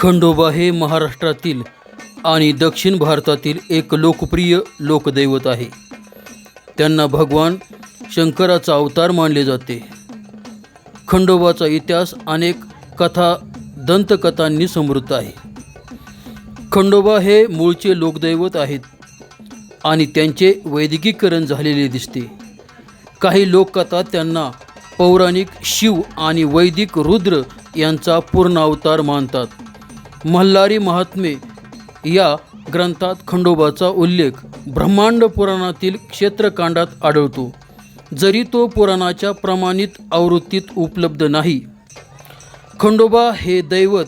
खंडोबा हे महाराष्ट्रातील आणि दक्षिण भारतातील एक लोकप्रिय लोकदैवत आहे. त्यांना भगवान शंकराचा अवतार मानले जाते. खंडोबाचा इतिहास अनेक कथा दंतकथांनी समृद्ध आहे. खंडोबा हे मूळचे लोकदैवत आहेत आणि त्यांचे वैदिकीकरण झालेले दिसते. काही लोककथा त्यांना पौराणिक शिव आणि वैदिक रुद्र यांचा पूर्ण अवतार मानतात. मल्हारी महात्मे या ग्रंथात खंडोबाचा उल्लेख ब्रह्मांड पुराणातील क्षेत्रकांडात आढळतो जरी तो पुराणाच्या प्रमाणित आवृत्तीत उपलब्ध नाही. खंडोबा हे दैवत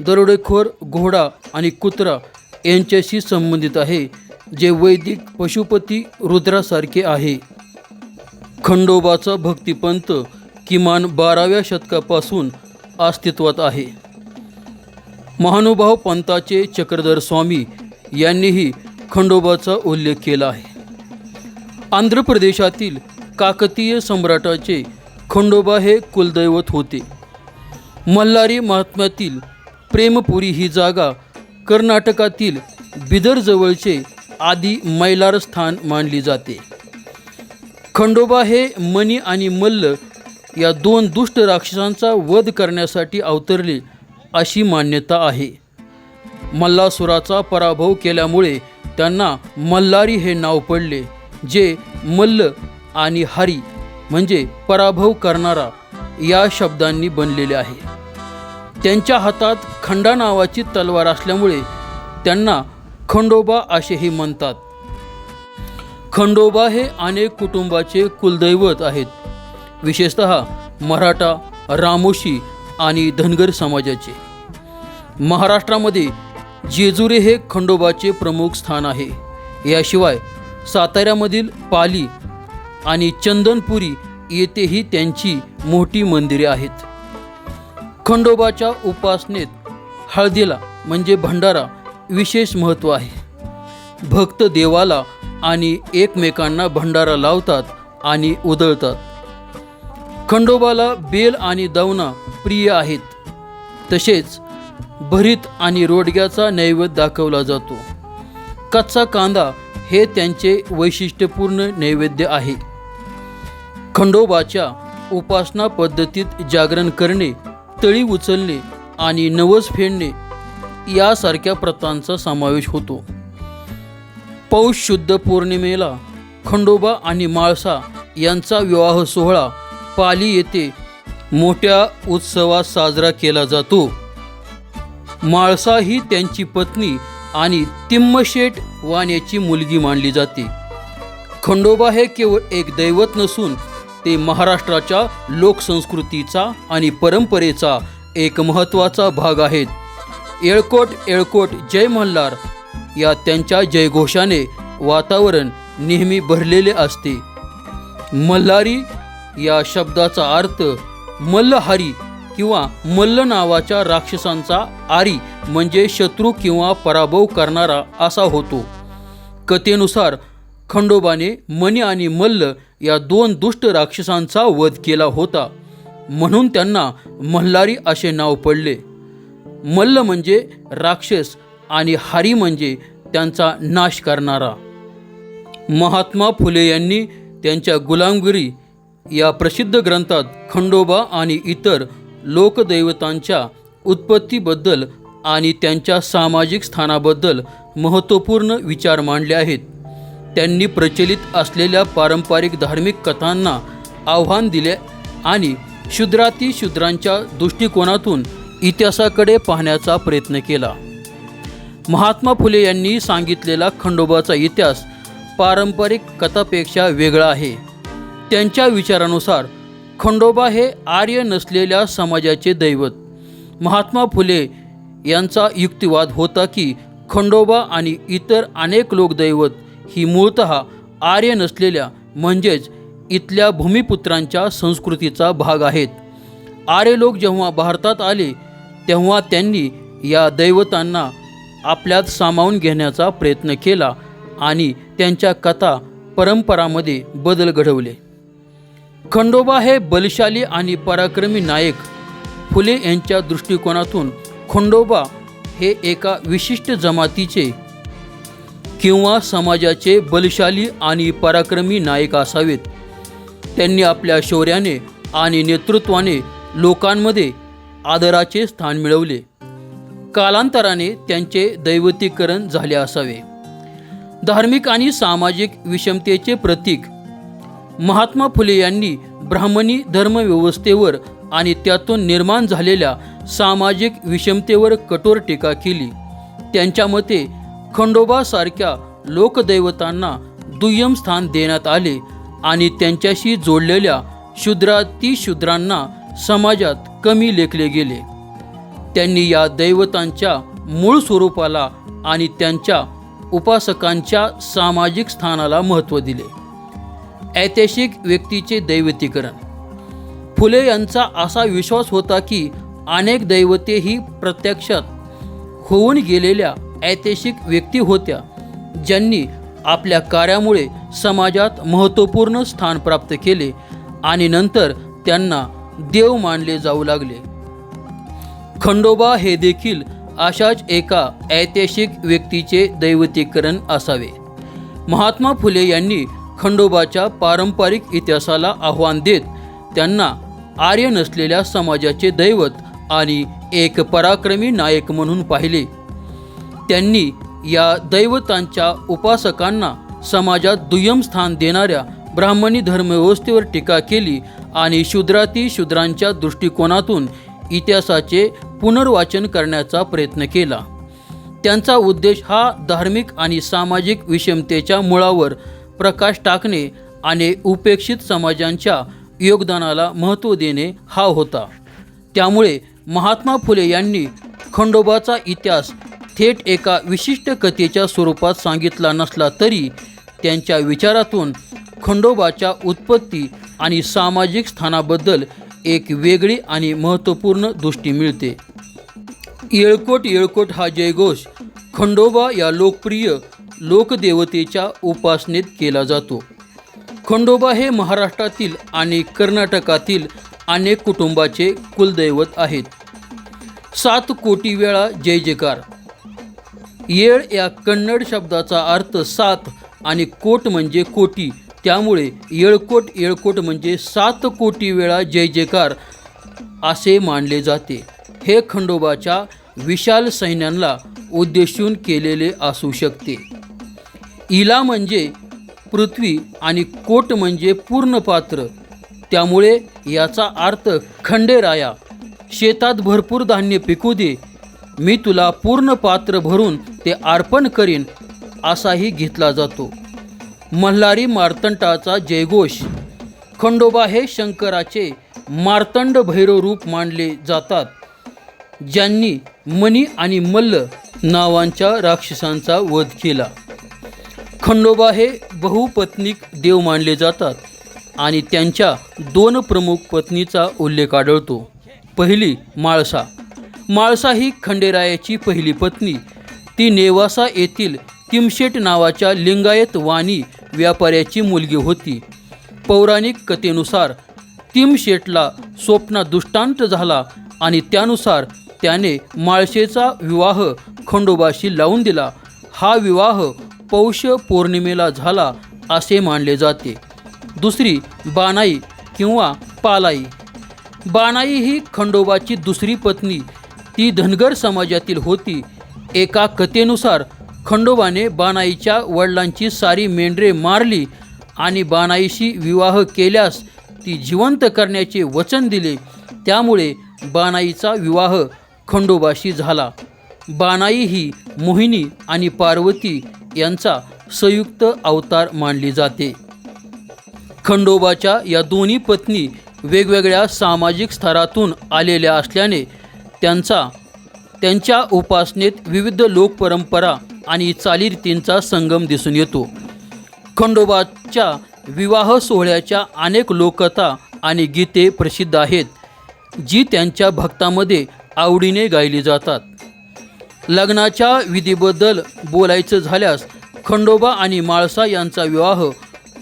दरोडेखोर घोडा आणि कुत्रा यांच्याशी संबंधित आहे जे वैदिक पशुपती रुद्रासारखे आहे. खंडोबाचा भक्तिपंत किमान बाराव्या शतकापासून अस्तित्वात आहे. महानुभाव पंथाचे चक्रधर स्वामी यांनीही खंडोबाचा उल्लेख केला आहे. आंध्र प्रदेशातील काकतीय सम्राटाचे खंडोबा हे कुलदैवत होते. मल्हारी महात्म्यातील प्रेमपुरी ही जागा कर्नाटकातील बिदरजवळचे आदी मैलार स्थान मानली जाते. खंडोबा हे मणी आणि मल्ल या दोन दुष्ट राक्षसांचा वध करण्यासाठी अवतरले अशी मान्यता आहे. मल्लासुराचा पराभव केल्यामुळे त्यांना मल्हारी हे नाव पडले जे मल्ल आणि हरी म्हणजे पराभव करणारा या शब्दांनी बनलेले आहे. त्यांच्या हातात खंडा नावाची तलवार असल्यामुळे त्यांना खंडोबा असेही म्हणतात. खंडोबा हे अनेक कुटुंबाचे कुलदैवत आहेत. विशेषत मराठा रामोशी आणि धनगर समाजाचे. महाराष्ट्रामध्ये जेजुरी हे खंडोबाचे प्रमुख स्थान आहे. याशिवाय साताऱ्यामधील पाली आणि चंदनपुरी येथेही त्यांची मोठी मंदिरे आहेत. खंडोबाच्या उपासनेत हळदीला म्हणजे भंडारा विशेष महत्त्व आहे. भक्त देवाला आणि एकमेकांना भंडारा लावतात आणि उधळतात. खंडोबाला बेल आणि दवना प्रिय आहेत. तसेच भरीत आणि रोडग्याचा नैवेद्य दाखवला जातो. कच्चा कांदा हे त्यांचे वैशिष्ट्यपूर्ण नैवेद्य आहे. खंडोबाच्या उपासना पद्धतीत जागरण करणे तळी उचलणे आणि नवस फेडणे यासारख्या प्रथांचा समावेश होतो. पौष शुद्ध पौर्णिमेला खंडोबा आणि माळसा यांचा विवाह सोहळा पाली येथे मोठ्या उत्सवात साजरा केला जातो. माळसा ही त्यांची पत्नी आणि तिम्मशेठ वाण्याची मुलगी मानली जाते. खंडोबा हे केवळ एक दैवत नसून ते महाराष्ट्राच्या लोकसंस्कृतीचा आणि परंपरेचा एक महत्त्वाचा भाग आहेत. येळकोट येळकोट जय मल्हार या त्यांच्या जयघोषाने वातावरण नेहमी भरलेले असते. मल्हारी या शब्दाचा अर्थ मल्लहारी किंवा मल्ल नावाच्या राक्षसांचा आरी म्हणजे शत्रू किंवा पराभव करणारा असा होतो. कथेनुसार खंडोबाने मनी आणि मल्ल या दोन दुष्ट राक्षसांचा वध केला होता. म्हणून त्यांना मल्हारी असे नाव पडले. मल्ल म्हणजे राक्षस आणि हारी म्हणजे त्यांचा नाश करणारा. महात्मा फुले यांनी त्यांच्या गुलामगिरी या प्रसिद्ध ग्रंथात खंडोबा आणि इतर लोकदैवतांच्या उत्पत्तीबद्दल आणि त्यांच्या सामाजिक स्थानाबद्दल महत्त्वपूर्ण विचार मांडले आहेत. त्यांनी प्रचलित असलेल्या पारंपरिक धार्मिक कथांना आव्हान दिले आणि शूद्राती शूद्रांच्या दृष्टिकोनातून इतिहासाकडे पाहण्याचा प्रयत्न केला. महात्मा फुले यांनी सांगितलेला खंडोबाचा इतिहास पारंपरिक कथापेक्षा वेगळा आहे. त्यांच्या विचारानुसार खंडोबा हे आर्य नसलेल्या समाजाचे दैवत. महात्मा फुले यांचा युक्तिवाद होता की खंडोबा आणि इतर अनेक लोकदैवत ही मूळत आर्य नसलेल्या म्हणजेच इथल्या भूमिपुत्रांच्या संस्कृतीचा भाग आहेत. आर्य लोक जेव्हा भारतात आले तेव्हा त्यांनी या दैवतांना आपल्यात सामावून घेण्याचा प्रयत्न केला आणि त्यांच्या कथा परंपरामध्ये बदल घडवले. खंडोबा हे बलशाली आणि पराक्रमी नायक. फुले यांच्या दृष्टिकोनातून खंडोबा हे एका विशिष्ट जमातीचे किंवा समाजाचे बलशाली आणि पराक्रमी नायक असावेत. त्यांनी आपल्या शौर्याने आणि नेतृत्वाने लोकांमध्ये आदराचे स्थान मिळवले. कालांतराने त्यांचे दैवतीकरण झाले असावे. धार्मिक आणि सामाजिक विषमतेचे प्रतीक महात्मा फुले यांनी ब्राह्मणी धर्मव्यवस्थेवर आणि त्यातून निर्माण झालेल्या सामाजिक विषमतेवर कठोर टीका केली. त्यांच्या मते खंडोबासारख्या लोकदैवतांना दुय्यम स्थान देण्यात आले आणि त्यांच्याशी जोडलेल्या शूद्रातिशूद्रांना समाजात कमी लेखले गेले. त्यांनी या दैवतांच्या मूळ स्वरूपाला आणि त्यांच्या उपासकांच्या सामाजिक स्थानाला महत्त्व दिले. ऐतिहासिक व्यक्तीचे दैवतीकरण. फुले यांचा असा विश्वास होता की अनेक दैवते ही प्रत्यक्षात होऊन गेलेल्या ऐतिहासिक व्यक्ती होत्या ज्यांनी आपल्या कार्यामुळे समाजात महत्त्वपूर्ण स्थान प्राप्त केले आणि नंतर त्यांना देव मानले जाऊ लागले. खंडोबा हे देखील अशाच एका ऐतिहासिक व्यक्तीचे दैवतीकरण असावे. महात्मा फुले यांनी खंडोबाच्या पारंपरिक इतिहासाला आव्हान देत त्यांना आर्य नसलेल्या समाजाचे दैवत आणि एक पराक्रमी नायक म्हणून पाहिले. त्यांनी या दैवतांच्या उपासकांना समाजात दुय्यम स्थान देणाऱ्या ब्राह्मणी धर्मव्यवस्थेवर टीका केली आणि शूद्राती शूद्रांच्या दृष्टिकोनातून इतिहासाचे पुनर्वाचन करण्याचा प्रयत्न केला. त्यांचा उद्देश हा धार्मिक आणि सामाजिक विषमतेच्या मुळावर प्रकाश टाकणे आणि उपेक्षित समाजांच्या योगदानाला महत्त्व देणे हा होता. त्यामुळे महात्मा फुले यांनी खंडोबाचा इतिहास थेट एका विशिष्ट कथेच्या स्वरूपात सांगितला नसला तरी त्यांच्या विचारातून खंडोबाच्या उत्पत्ती आणि सामाजिक स्थानाबद्दल एक वेगळी आणि महत्त्वपूर्ण दृष्टी मिळते. येळकोट येळकोट हा जयघोष खंडोबा या लोकप्रिय लोकदेवतेच्या उपासनेत केला जातो. खंडोबा हे महाराष्ट्रातील आणि कर्नाटकातील अनेक कुटुंबाचे कुलदैवत आहेत. सात कोटी वेळा जय जयकार. येळ या कन्नड शब्दाचा अर्थ सात आणि कोट म्हणजे कोटी. त्यामुळे येळकोट येळकोट म्हणजे सात कोटी वेळा जय जयकार असे मानले जाते. हे खंडोबाच्या विशाल सैन्यांना उद्देशून केलेले असू शकते. इला म्हणजे पृथ्वी आणि कोट म्हणजे पूर्ण पात्र. त्यामुळे याचा अर्थ खंडेराया. शेतात भरपूर धान्य पिकू दे. मी तुला पूर्ण पात्र भरून ते अर्पण करीन असाही घेतला जातो. मल्हारी मार्तंडाचा जयघोष. खंडोबा हे शंकराचे मार्तंड भैरव रूप मानले जातात ज्यांनी मणी आणि मल्ल नावांच्या राक्षसांचा वध केला. खंडोबा हे बहुपत्निक देव मानले जातात आणि त्यांच्या दोन प्रमुख पत्नीचा उल्लेख आढळतो. पहिली माळसा. माळसा ही खंडेरायाची पहिली पत्नी. ती नेवासा येथील किमशेट नावाच्या लिंगायत वाणी व्यापाऱ्याची मुलगी होती. पौराणिक कथेनुसार तिमशेटला स्वप्ना दुष्टांत झाला आणि त्यानुसार त्याने माळशेचा विवाह खंडोबाशी लावून दिला. हा विवाह पौष पौर्णिमेला झाला असे मानले जाते. दुसरी बानाई किंवा पालाई. बानाई ही खंडोबाची दुसरी पत्नी. ती धनगर समाजातील होती. एका कथेनुसार खंडोबाने बानाईच्या वडिलांची सारी मेंढरे मारली आणि बानाईशी विवाह केल्यास ती जिवंत करण्याचे वचन दिले. त्यामुळे बानाईचा विवाह खंडोबाशी झाला. बानाई ही मोहिनी आणि पार्वती यांचा संयुक्त अवतार मानली जाते. खंडोबाच्या या दोन्ही पत्नी वेगवेगळ्या सामाजिक स्तरातून आलेल्या असल्याने त्यांचा त्यांच्या उपासनेत विविध लोकपरंपरा आणि चालीरीतींचा संगम दिसून येतो. खंडोबाच्या विवाह सोहळ्याच्या अनेक लोककथा आणि गीते प्रसिद्ध आहेत जी त्यांच्या भक्तामध्ये आवडीने गायली जातात. लग्नाच्या विधीबद्दल बोलायचं झाल्यास खंडोबा आणि माळसा यांचा विवाह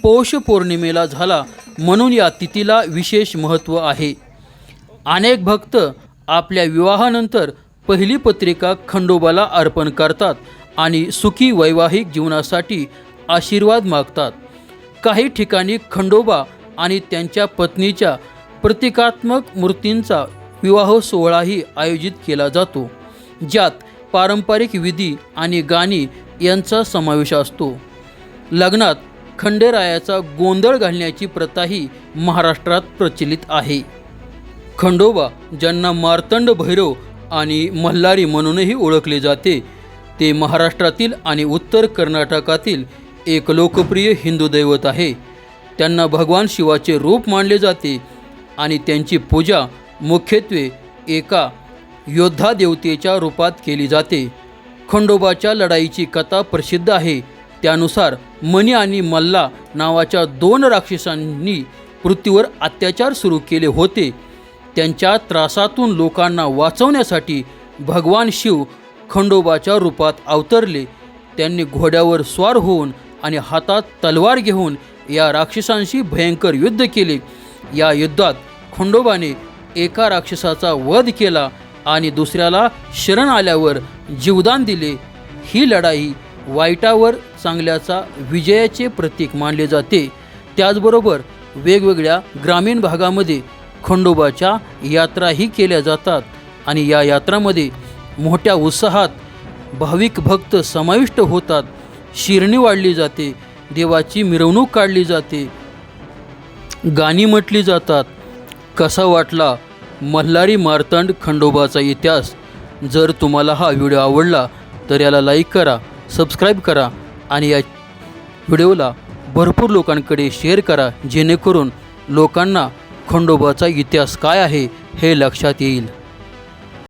पौष पौर्णिमेला झाला म्हणून या तिथीला विशेष महत्त्व आहे. अनेक भक्त आपल्या विवाहानंतर पहिली पत्रिका खंडोबाला अर्पण करतात आणि सुखी वैवाहिक जीवनासाठी आशीर्वाद मागतात. काही ठिकाणी खंडोबा आणि त्यांच्या पत्नीच्या प्रतिकात्मक मूर्तींचा विवाह सोहळाही आयोजित केला जातो ज्यात पारंपरिक विधी आणि गाणी यांचा समावेश असतो. लग्नात खंडेरायाचा गोंधळ घालण्याची प्रथाही महाराष्ट्रात प्रचलित आहे. खंडोबा ज्यांना मार्तंड भैरव आणि मल्हारी म्हणूनही ओळखले जाते ते महाराष्ट्रातील आणि उत्तर कर्नाटकातील एक लोकप्रिय हिंदू दैवत आहे. त्यांना भगवान शिवाचे रूप मानले जाते आणि त्यांची पूजा मुख्यत्वे एका योद्धा देवतेच्या रूपात केली जाते. खंडोबाच्या लढाईची कथा प्रसिद्ध आहे. त्यानुसार मणी आणि मल्ला नावाच्या दोन राक्षसांनी पृथ्वीवर अत्याचार सुरू केले होते. त्यांच्या त्रासातून लोकांना वाचवण्यासाठी भगवान शिव खंडोबाच्या रूपात अवतरले. त्यांनी घोड्यावर स्वार होऊन आणि हातात तलवार घेऊन या राक्षसांशी भयंकर युद्ध केले. या युद्धात खंडोबाने एका राक्षसाचा वध केला आणि दुसऱ्याला शरण आल्यावर जीवदान दिले. ही लढाई वाईटावर चांगल्याचा विजयाचे प्रतीक मानले जाते. त्याचबरोबर वेगवेगळ्या ग्रामीण भागामध्ये खंडोबाच्या यात्राही केल्या जातात आणि या यात्रामध्ये मोठ्या उत्साहात भाविक भक्त समाविष्ट होतात. शिरणी वाढली जाते देवाची मिरवणूक काढली जाते गाणी म्हटली जातात. कसा वाटला मल्हारी मार्तंड खंडोबाचा इतिहास. जर तुम्हाला हा व्हिडिओ आवडला तर याला लाईक करा सबस्क्राईब करा आणि या व्हिडिओला भरपूर लोकांकडे शेअर करा जेणेकरून लोकांना खंडोबाचा इतिहास काय आहे हे लक्षात येईल.